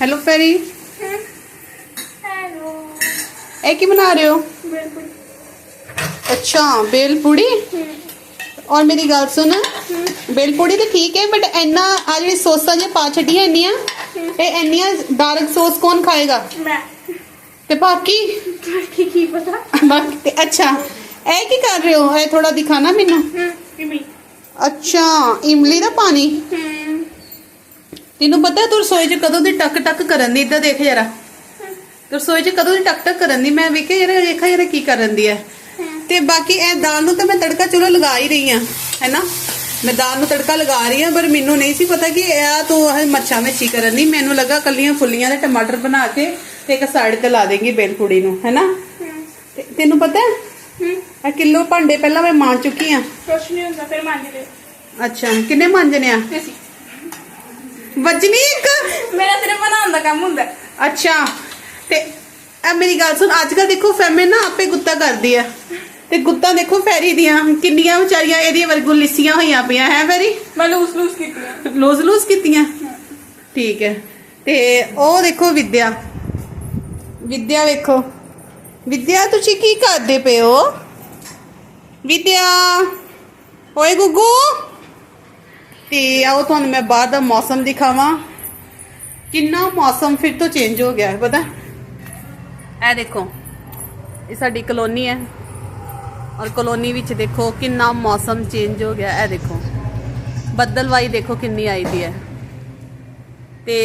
Hello ferry hello ਇਹ ਕੀ ਬਣਾ ਰਹੇ ਹੋ? ਅੱਛਾ ਬੇਲ ਪੂੜੀ? ਔਰ ਮੇਰੀ ਗੱਲ ਸੁਣ। ਬੇਲ ਪੂੜੀ ਤੇ ਠੀਕ ਹੈ ਬਟ ਇੰਨਾ ਆ ਜਿਹੜੀ ਸੌਸਾਂ ਜੇ ਪਾ ਛੱਡੀਆਂ ਇੰਨੀਆਂ ਇਹ ਇੰਨੀਆਂ ਡਾਰਕ ਸੌਸ ਕੌਣ ਖਾਏਗਾ? ਮੈਂ। ਤੇ ਬਾਕੀ? ਕੀ ਕੀ ਪਤਾ? ਬਾਕੀ ਤੇ ਅੱਛਾ ਇਹ ਕੀ ਕਰ ਰਹੇ ਹੋ? ਇਹ ਥੋੜਾ ਦਿਖਾਣਾ ਮੈਨੂੰ। ਅੱਛਾ ਇਮਲੀ ਦਾ ਪਾਣੀ? ਤੈਨੂੰ ਪਤਾ ਤੂੰ ਰਸੋਈ 'ਚ ਕਦੋਂ ਦੀ ਟਕ ਟਕ ਕਰਨ ਦੀ ਇੱਧਰ ਦੇਖ ਜਰਾ। ਤੂੰ ਰਸੋਈ 'ਚ ਕਦੋਂ ਦੀ ਟਕ ਟਕ ਕਰਨ ਦੀ ਮੈਂ ਵੇਖਿਆ ਯਾਰ ਵੇਖਾ ਯਾਰ ਕੀ ਕਰਨ ਦੀ ਹੈ ਤੇ ਬਾਕੀ ਇਹ ਦਾਲ ਨੂੰ ਤਾਂ ਮੈਂ ਤੜਕਾ ਚਲੋ ਲਗਾ ਹੀ ਰਹੀ ਆ ਹੈਨਾ? ਮੈਂ ਦਾਲ ਨੂੰ ਤੜਕਾ ਲਗਾ ਰਹੀ ਆ ਪਰ ਮੈਨੂੰ ਨਹੀਂ ਸੀ ਪਤਾ ਕਿ ਇਹ ਤੂੰ ਇਹ ਮੱਛਾਂ ਵਿੱਚ ਹੀ ਕਰਨ ਦੀ। ਮੈਨੂੰ ਲੱਗਾ ਕੱਲੀਆਂ ਫੁੱਲੀਆਂ ਦੇ ਟਮਾਟਰ ਬਣਾ ਕੇ ਤੇ ਇੱਕ ਸਾਈਡ ਤੇ ਲਾ ਦੇਂਗੀ ਬੇਲ ਪੂੜੀ ਨੂੰ ਹੈਨਾ? ਤੈਨੂੰ ਪਤਾ? ਹੈ, ਇਹ ਕਿਲੋ ਭਾਂਡੇ ਪਹਿਲਾਂ ਮੈਂ ਮਾਂ ਚੁੱਕੀ ਆ। ਕੁਛ ਨਹੀਂ ਹੁੰਦਾ ਫਿਰ ਮੰਨ ਲੈ ਅੱਛਾ ਕਿੰਨੇ ਮਾਂਜਣੇ ਆ? ਵੱਜਣੀ ਇੱਕ? ਮੇਰਾ ਸਿਰਫ ਬਣਾਉਣ ਦਾ ਕੰਮ ਹੁੰਦਾ। ਅੱਛਾ। ਤੇ ਇਹ ਮੇਰੀ ਗੱਲ ਸੁਣ ਅੱਜ ਕੱਲ ਦੇਖੋ ਫੈਮੇ ਨਾ ਆਪੇ ਗੁੱਤਾ ਕਰਦੀ ਆ। ਤੇ ਗੁੱਤਾਂ ਦੇਖੋ ਫੈਰੀ ਦੀਆਂ ਕਿੰਨੀਆਂ ਵਿਚਾਰੀਆਂ ਇਹਦੀਆਂ ਵਰਗੂ ਲਿਸੀਆਂ ਹੋਈਆਂ ਪਈਆਂ ਹੈ ਫੈਰੀ? ਮੈਂ ਲੂਸ ਲੂਸ ਕੀਤੀ ਹੈ ਲੂਜ਼ ਲੂਜ਼ ਕੀਤੀਆਂ? ਠੀਕ ਹੈ। ਤੇ ਉਹ ਦੇਖੋ ਵਿਦਿਆ। ਵਿਦਿਆ ਵੇਖੋ। ਵਿਦਿਆ ਤੁਸੀਂ ਕੀ ਕਰਦੇ ਪਏ ਹੋ? ਵਿਦਿਆ। ਓਏ ਗੁੱਗੂ। ਤੇ ਆਓ ਤੁਹਾਨੂੰ ਮੈਂ ਬਾਹਰ ਦਾ ਮੌਸਮ ਦਿਖਾਵਾਂ। ਕਿੰਨਾ ਮੌਸਮ ਫਿਰ ਤੋਂ ਚੇਂਜ ਹੋ ਗਿਆ ਹੈ, ਪਤਾ? ਇਹ ਦੇਖੋ, ਇਹ ਸਾਡੀ ਕਲੋਨੀ ਹੈ। ਔਰ ਕਲੋਨੀ ਵਿੱਚ ਦੇਖੋ ਕਿੰਨਾ ਮੌਸਮ ਚੇਂਜ ਹੋ ਗਿਆ। ਇਹ ਦੇਖੋ, ਬੱਦਲਵਾਈ ਦੇਖੋ ਕਿੰਨੀ ਆਈ ਦੀ ਹੈ। ਤੇ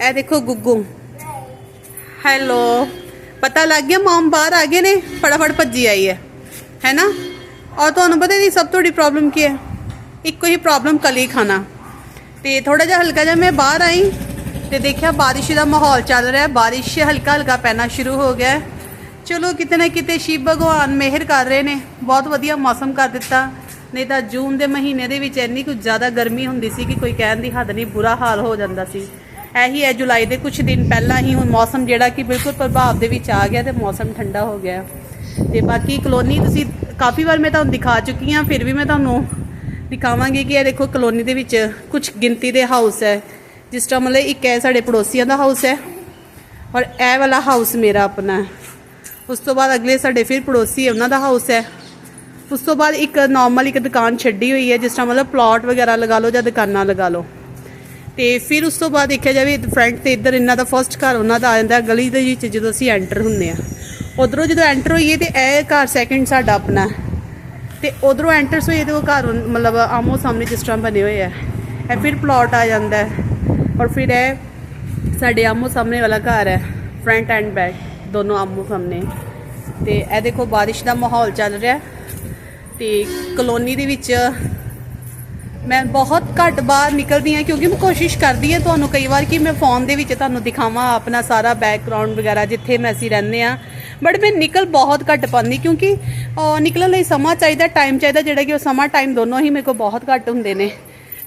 ਇਹ ਦੇਖੋ ਗੁੱਗੂ। ਹੈਲੋ, ਪਤਾ ਲੱਗ ਗਿਆ ਮਮ ਬਾਹਰ ਆ ਗਏ ਨੇ, ਫਟਾਫਟ ਭੱਜੀ ਆਈ ਹੈ। ਹੈਨਾ ਔਰ ਤੁਹਾਨੂੰ ਪਤਾ ਇਹਦੀ ਸਭ ਤੋਂ ਵੱਡੀ ਪ੍ਰੋਬਲਮ ਕੀ ਹੈ? ਇੱਕੋ ਹੀ ਪ੍ਰੋਬਲਮ ਕਲੀ ਖਾਣਾ। ਤੇ ਥੋੜਾ ਜਿਹਾ ਹਲਕਾ ਜਿਹਾ ਮੈਂ ਬਾਹਰ ਆਈ ਤੇ ਦੇਖਿਆ ਬਾਰਿਸ਼ ਦਾ ਮਾਹੌਲ ਚੱਲ ਰਿਹਾ। ਹੈ ਬਾਰਿਸ਼ ਹਲਕਾ ਹਲਕਾ ਪੈਣਾ ਸ਼ੁਰੂ ਹੋ ਗਿਆ। ਚਲੋ ਕਿਤੇ ਨਾ ਕਿਤੇ ਸ਼ਿਵ ਭਗਵਾਨ ਮਿਹਰ ਕਰ ਰਹੇ ਨੇ। ਬਹੁਤ ਵਧੀਆ ਮੌਸਮ ਕਰ ਦਿੱਤਾ। ਨਹੀਂ ਤਾਂ ਜੂਨ ਦੇ ਮਹੀਨੇ ਦੇ ਵਿੱਚ ਇੰਨੀ ਕੁਝ ਜ਼ਿਆਦਾ ਗਰਮੀ ਹੁੰਦੀ ਸੀ ਕਿ ਕੋਈ ਕਹਿਣ ਦੀ ਹੱਦ ਨਹੀਂ, ਬੁਰਾ ਹਾਲ ਹੋ ਜਾਂਦਾ ਸੀ। ਇਹੀ ਹੈ ਜੁਲਾਈ ਦੇ ਕੁਝ ਦਿਨ ਪਹਿਲਾਂ ਹੀ ਹੁਣ ਮੌਸਮ ਜਿਹੜਾ ਕਿ ਬਿਲਕੁਲ ਪ੍ਰਭਾਵ ਦੇ ਵਿੱਚ ਆ ਗਿਆ ਤੇ ਮੌਸਮ ਠੰਡਾ ਹੋ ਗਿਆ। ਤੇ ਬਾਕੀ ਕਲੋਨੀ ਤੁਸੀਂ ਕਾਫੀ ਵਾਰ ਮੈਂ ਤੁਹਾਨੂੰ ਦਿਖਾ ਚੁੱਕੀ ਹਾਂ, ਫਿਰ ਵੀ ਮੈਂ ਤੁਹਾਨੂੰ ਦਿਖਾਵਾਂਗੇ ਕਿ ਇਹ ਦੇਖੋ ਕਲੋਨੀ ਦੇ ਵਿੱਚ ਕੁਝ ਗਿਣਤੀ ਦੇ ਹਾਊਸ ਹੈ। ਜਿਸ ਤਰ੍ਹਾਂ ਮਤਲਬ ਇੱਕ ਹੈ ਸਾਡੇ ਪੜੋਸੀਆਂ ਦਾ ਹਾਊਸ ਹੈ ਔਰ ਇਹ ਵਾਲਾ ਹਾਊਸ ਮੇਰਾ ਆਪਣਾ ਹੈ। ਉਸ ਤੋਂ ਬਾਅਦ ਅਗਲੇ ਸਾਡੇ ਫਿਰ ਪੜੋਸੀ ਉਹਨਾਂ ਦਾ ਹਾਊਸ ਹੈ। ਉਸ ਤੋਂ ਬਾਅਦ ਇੱਕ ਨਾਰਮਲ ਇੱਕ ਦੁਕਾਨ ਛੱਡੀ ਹੋਈ ਹੈ, ਜਿਸ ਤਰ੍ਹਾਂ ਮਤਲਬ ਪਲਾਟ ਵਗੈਰਾ ਲਗਾ ਲਓ ਜਾਂ ਦੁਕਾਨਾਂ ਲਗਾ ਲਓ। ਤੇ ਫਿਰ ਉਸ ਤੋਂ ਬਾਅਦ ਦੇਖਿਆ ਜਾਵੇ ਫਰੰਟ ਤੇ ਇੱਧਰ ਇਹਨਾਂ ਦਾ ਫਰਸਟ ਘਰ ਉਹਨਾਂ ਦਾ ਆ ਜਾਂਦਾ, ਗਲੀ ਦੇ ਵਿੱਚ ਜਦੋਂ ਅਸੀਂ ਐਂਟਰ ਹੁੰਦੇ ਆ ਉਧਰੋਂ ਜਦੋਂ ਐਂਟਰ ਹੋਈਏ ਤੇ ਇਹ ਘਰ ਸੈਕਿੰਡ ਸਾਡਾ ਆਪਣਾ ਤੇ ਉਧਰੋਂ ਐਂਟਰਸ ਹੋਈਏ ਤੇ ਉਹ ਘਰ ਮਤਲਬ ਆਮੋ ਸਾਹਮਣੇ ਜਿਸ ਤਰ੍ਹਾਂ ਬਣੇ ਹੋਏ ਆ। ਇਹ ਫਿਰ ਪਲਾਟ ਆ ਜਾਂਦਾ ਹੈ। ਔਰ ਫਿਰ ਇਹ ਸਾਡੇ ਆਮੋ ਸਾਹਮਣੇ ਵਾਲਾ ਘਰ ਹੈ ਫਰੰਟ ਐਂਡ ਬੈਕ ਦੋਨੋਂ ਆਮੋ ਸਾਹਮਣੇ। ਤੇ ਇਹ ਦੇਖੋ ਬਾਰਿਸ਼ ਦਾ ਮਾਹੌਲ ਚੱਲ ਰਿਹਾ ਹੈ। ਤੇ ਕਲੋਨੀ ਦੇ ਵਿੱਚ ਮੈਂ ਬਹੁਤ ਘੱਟ ਬਾਹਰ ਨਿਕਲਦੀ ਹਾਂ ਕਿਉਂਕਿ ਮੈਂ ਕੋਸ਼ਿਸ਼ ਕਰਦੀ ਹਾਂ ਤੁਹਾਨੂੰ ਕਈ ਵਾਰ ਕਿ ਮੈਂ ਫੋਨ ਦੇ ਵਿੱਚ ਤੁਹਾਨੂੰ ਦਿਖਾਵਾਂ ਆਪਣਾ ਸਾਰਾ ਬੈਕਗ੍ਰਾਉਂਡ ਵਗੈਰਾ ਜਿੱਥੇ ਮੈਂ ਅਸੀਂ ਰਹਿੰਦੇ ਆ ਬਟ ਮੈਂ ਨਿਕਲ ਬਹੁਤ ਘੱਟ ਪਾਉਂਦੀ ਕਿਉਂਕਿ ਨਿਕਲਣ ਲਈ ਸਮਾਂ ਚਾਹੀਦਾ ਟਾਈਮ ਚਾਹੀਦਾ, ਜਿਹੜਾ ਕਿ ਉਹ ਸਮਾਂ ਟਾਈਮ ਦੋਨੋਂ ਹੀ ਮੇਰੇ ਕੋਲ ਬਹੁਤ ਘੱਟ ਹੁੰਦੇ ਨੇ।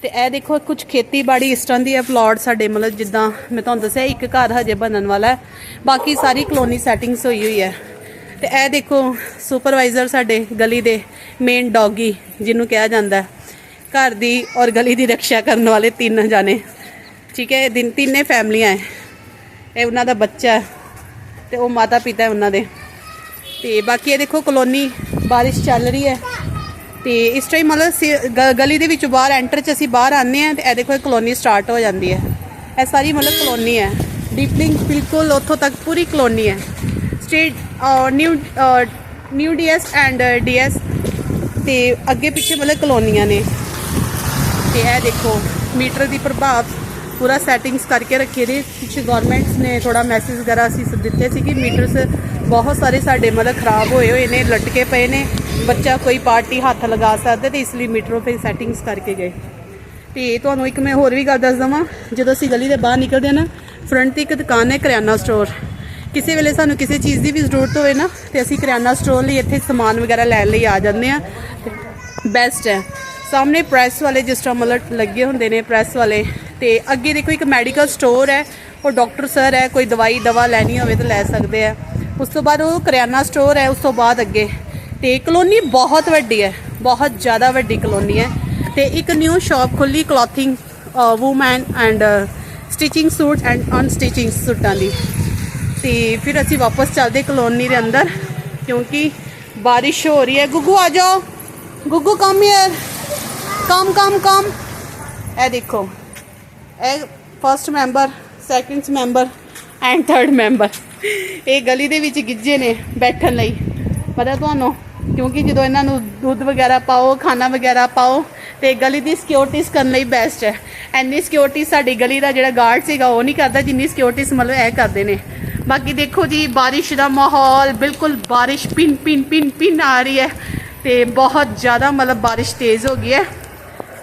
ਤੇ ਇਹ ਦੇਖੋ ਕੁਝ ਖੇਤੀਬਾੜੀ ਇਸ ਤਰ੍ਹਾਂ ਦੀ ਹੈ ਪਲਾਟ ਸਾਡੇ ਮਤਲਬ ਜਿੱਦਾਂ ਮੈਂ ਤੁਹਾਨੂੰ ਦੱਸਿਆ, ਇੱਕ ਘਰ ਹਜੇ ਬਣਨ ਵਾਲਾ ਹੈ, ਬਾਕੀ ਸਾਰੀ ਕਲੋਨੀ ਸੈਟਿੰਗਸ ਹੋਈ ਹੋਈ ਹੈ। ਤੇ ਇਹ ਦੇਖੋ ਸੁਪਰਵਾਈਜ਼ਰ ਸਾਡੇ ਗਲੀ ਦੇ ਮੇਨ ਡੌਗੀ ਜਿਹਨੂੰ ਕਿਹਾ ਜਾਂਦਾ ਘਰ ਦੀ ਔਰ ਗਲੀ ਦੀ ਰੱਖਿਆ ਕਰਨ ਵਾਲੇ ਤਿੰਨ ਜਾਣੇ। ਠੀਕ ਹੈ ਦਿਨ ਤਿੰਨੇ ਫੈਮਲੀਆਂ ਹੈ ਇਹ ਉਹਨਾਂ ਦਾ ਬੱਚਾ ਤੇ ਉਹ ਮਾਤਾ ਪਿਤਾ ਉਹਨਾਂ ਦੇ। ਤੇ ਬਾਕੀ ਇਹ ਦੇਖੋ ਕਲੋਨੀ ਬਾਰਿਸ਼ ਚੱਲ ਰਹੀ ਹੈ। ਤੇ ਇਸ ਟਾਈਮ ਮਤਲਬ ਸੇ- ਗ- ਗਲੀ ਦੇ ਵਿੱਚੋਂ ਬਾਹਰ ਐਂਟਰ ਚ ਅਸੀਂ ਬਾਹਰ ਆਨੇ ਆ ਤੇ ਇਹ ਦੇਖੋ ਇਹ ਕਲੋਨੀ ਸਟਾਰਟ ਹੋ ਜਾਂਦੀ ਹੈ। ਇਹ ਸਾਰੀ ਮਤਲਬ ਕਲੋਨੀ ਹੈ। ਡੀਪਲਿੰਗ ਬਿਲਕੁਲ ਉੱਥੋਂ ਤੱਕ ਪੂਰੀ ਕਲੋਨੀ ਹੈ। State new new DS and DS ਤੇ ਅੱਗੇ ਪਿੱਛੇ ਮਤਲਬ ਕਲੋਨੀਆਂ ਨੇ। ਤੇ ਇਹ ਦੇਖੋ ਮੀਟਰ ਦੀ ਪ੍ਰਭਾਵ ਪੂਰਾ ਸੈਟਿੰਗਸ ਕਰਕੇ ਰੱਖੇ ਨੇ ਪਿੱਛੇ ਗਵਰਨਮੈਂਟਸ ਨੇ ਥੋੜਾ ਮੈਸੇਜ ਵਗੈਰਾ ਅਸੀਂ ਸ- ਦਿੱਤੇ ਸੀ ਕਿ ਮੀਟਰਸ ਬਹੁਤ ਸਾਰੇ ਸਾਡੇ ਮਤਲਬ ਖਰਾਬ ਹੋਏ ਹੋਏ ਨੇ, ਲਟਕੇ ਪਏ ਨੇ। ਬੱਚਾ ਕੋਈ ਪਾਰਟੀ ਹੱਥ ਲਗਾ ਸਕਦਾ ਤੇ ਇਸ ਲਈ ਮੀਟਰੋਂ ਫਿਰ ਸੈਟਿੰਗਸ ਕਰਕੇ ਗਏ। ਤੇ ਤੁਹਾਨੂੰ ਇੱਕ ਮੈਂ ਹੋਰ ਵੀ ਗੱਲ ਦੱਸ ਦਵਾਂ, ਜਦੋਂ ਅਸੀਂ ਗਲੀ ਦੇ ਬਾਹਰ ਨਿਕਲਦੇ ਹਾਂ ਨਾ ਫਰੰਟ ਤੇ ਇੱਕ ਦੁਕਾਨ ਹੈ ਕਰਿਆਨਾ ਸਟੋਰ ਕਿਸੇ ਵੇਲੇ ਸਾਨੂੰ ਕਿਸੇ ਚੀਜ਼ ਦੀ ਵੀ ਜ਼ਰੂਰਤ ਹੋਵੇ ਨਾ, ਤੇ ਅਸੀਂ ਕਰਿਆਨਾ ਸਟੋਰ ਲਈ ਇੱਥੇ ਸਮਾਨ ਵਗੈਰਾ ਲੈਣ ਲਈ ਆ ਜਾਂਦੇ ਆ ਬੈਸਟ ਹੈ। ਸਾਹਮਣੇ ਪ੍ਰੈਸ ਵਾਲੇ ਜਿਸ ਤਰ੍ਹਾਂ ਮਤਲਬ ਲੱਗੇ ਹੁੰਦੇ ਨੇ ਪ੍ਰੈਸ ਵਾਲੇ। ਤੇ ਅੱਗੇ ਦੇਖੋ ਇੱਕ ਮੈਡੀਕਲ ਸਟੋਰ ਹੈ, ਉਹ ਡਾਕਟਰ ਸਰ ਹੈ, ਕੋਈ ਦਵਾਈ, ਦਵਾ ਲੈਣੀ ਹੋਵੇ ਤਾਂ ਲੈ ਸਕਦੇ ਆ। ਉਸ ਤੋਂ ਬਾਅਦ ਉਹ ਕਰਿਆਨਾ ਸਟੋਰ ਹੈ, ਉਸ ਤੋਂ ਬਾਅਦ ਅੱਗੇ। ਤੇ ਕਲੋਨੀ ਬਹੁਤ ਵੱਡੀ ਹੈ, ਬਹੁਤ ਜ਼ਿਆਦਾ ਵੱਡੀ ਕਲੋਨੀ ਹੈ। ਤੇ ਇੱਕ ਨਿਊ ਸ਼ਾਪ ਖੁੱਲੀ clothing woman and stitching suit and unstitching ਸੂਟਾਂ ਦੀ। ਤੇ ਫਿਰ ਅਸੀਂ ਵਾਪਸ ਚੱਲਦੇ ਕਲੋਨੀ ਦੇ ਅੰਦਰ, ਕਿਉਂਕਿ ਬਾਰਿਸ਼ ਹੋ ਰਹੀ ਹੈ। ਗੁੱਗੂ ਆ ਜਾਓ। ਗੁੱਗੂ ਕਮ ਹੇਅਰ ਕਮ ਕਮ ਕਮ ਇਹ ਦੇਖੋ। ਇਹ first member second member and third member ਇਹ ਗਲੀ ਦੇ ਵਿੱਚ ਗਿੱਜੇ ਨੇ ਬੈਠਣ ਲਈ। ਪਤਾ ਤੁਹਾਨੂੰ? ਕਿਉਂਕਿ ਜਦੋਂ ਇਹਨਾਂ ਨੂੰ ਦੁੱਧ ਵਗੈਰਾ ਪਾਓ, ਖਾਣਾ ਵਗੈਰਾ ਪਾਓ, ਤੇ ਗਲੀ ਦੀ ਸਿਕਿਉਰਿਟੀਜ਼ ਕਰਨ ਲਈ ਬੈਸਟ ਹੈ। ਐਨੀ ਸਿਕਿਉਰਿਟੀ ਸਾਡੀ ਗਲੀ ਦਾ ਜਿਹੜਾ ਗਾਰਡ ਸੀਗਾ, ਉਹ ਨਹੀਂ ਕਰਦਾ, ਜਿੰਨੀ ਸਿਕਿਉਰਿਟੀਜ਼ ਮਤਲਬ ਇਹ ਕਰਦੇ ਨੇ। ਬਾਕੀ ਦੇਖੋ ਜੀ, ਬਾਰਿਸ਼ ਦਾ ਮਾਹੌਲ, ਬਿਲਕੁਲ ਬਾਰਿਸ਼ ਪਿੰਨ ਪਿੰਨ ਪਿੰਨ ਪਿੰਨ ਆ ਰਹੀ ਹੈ। ਤੇ ਬਹੁਤ ਜ਼ਿਆਦਾ ਮਤਲਬ ਬਾਰਿਸ਼ ਤੇਜ਼ ਹੋ ਗਈ ਹੈ।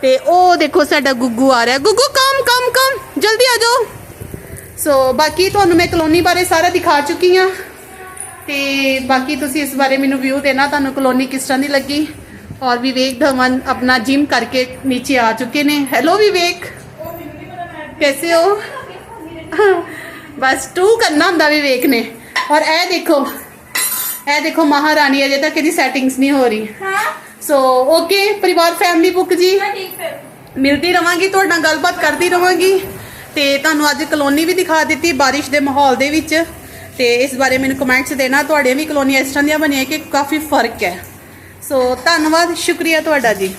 ਤੇ ਉਹ ਦੇਖੋ ਸਾਡਾ ਗੁੱਗੂ ਆ ਰਿਹਾ। ਗੁੱਗੂ ਕਮ ਕਮ ਕਮ ਜਲਦੀ ਆ ਜਾਓ। ਸੋ ਬਾਕੀ ਤੁਹਾਨੂੰ ਮੈਂ ਕਲੋਨੀ ਬਾਰੇ ਸਾਰਾ ਦਿਖਾ ਚੁੱਕੀ ਆ ਤੇ ਬਾਕੀ ਤੁਸੀਂ ਇਸ ਬਾਰੇ ਮੈਨੂੰ ਵਿਊ ਦੇਣਾ ਤੁਹਾਨੂੰ ਕਲੋਨੀ ਕਿਸ ਤਰ੍ਹਾਂ ਦੀ ਲੱਗੀ। ਔਰ ਵਿਵੇਕ ਧਵਨ ਆਪਣਾ ਜਿਮ ਕਰਕੇ ਨੀਚੇ ਆ ਚੁੱਕੇ ਨੇ। ਹੈਲੋ ਵਿਵੇਕ। ਕੈਸੇ ਹੋ? ਬਸ ਟੂ ਕਰਨਾ ਹੁੰਦਾ ਵਿਵੇਕ ਨੇ। ਔਰ ਇਹ ਦੇਖੋ ਇਹ ਦੇਖੋ ਮਹਾਰਾਣੀ ਅਜੇ ਤੱਕ ਇਹਦੀ ਸੈਟਿੰਗਸ ਨਹੀਂ ਹੋ ਰਹੀ। ਹਾਂ। ਸੋ ਓਕੇ ਪਰਿਵਾਰ ਫੈਮਿਲੀ ਬੁੱਕ ਜੀ। ਠੀਕ ਹੈ ਮਿਲਦੀ ਰਵਾਂਗੀ, ਤੁਹਾਡੇ ਨਾਲ ਗੱਲਬਾਤ ਕਰਦੀ ਰਵਾਂਗੀ। ਤੇ ਤੁਹਾਨੂੰ ਅੱਜ ਕਲੋਨੀ ਵੀ ਦਿਖਾ ਦਿੱਤੀ, ਬਾਰਿਸ਼ ਦੇ ਮਾਹੌਲ ਦੇ ਵਿੱਚ। ਤੇ ਇਸ ਬਾਰੇ ਮੈਨੂੰ ਕਮੈਂਟਸ ਦੇਣਾ, ਤੁਹਾਡੀਆਂ ਵੀ ਕਲੋਨੀਆਂ ਇਸ ਤਰ੍ਹਾਂ ਦੀਆਂ ਬਣੀਆਂ ਕਿ ਕਾਫੀ ਫ਼ਰਕ ਹੈ। ਸੋ ਧੰਨਵਾਦ, ਸ਼ੁਕਰੀਆ ਤੁਹਾਡਾ ਜੀ।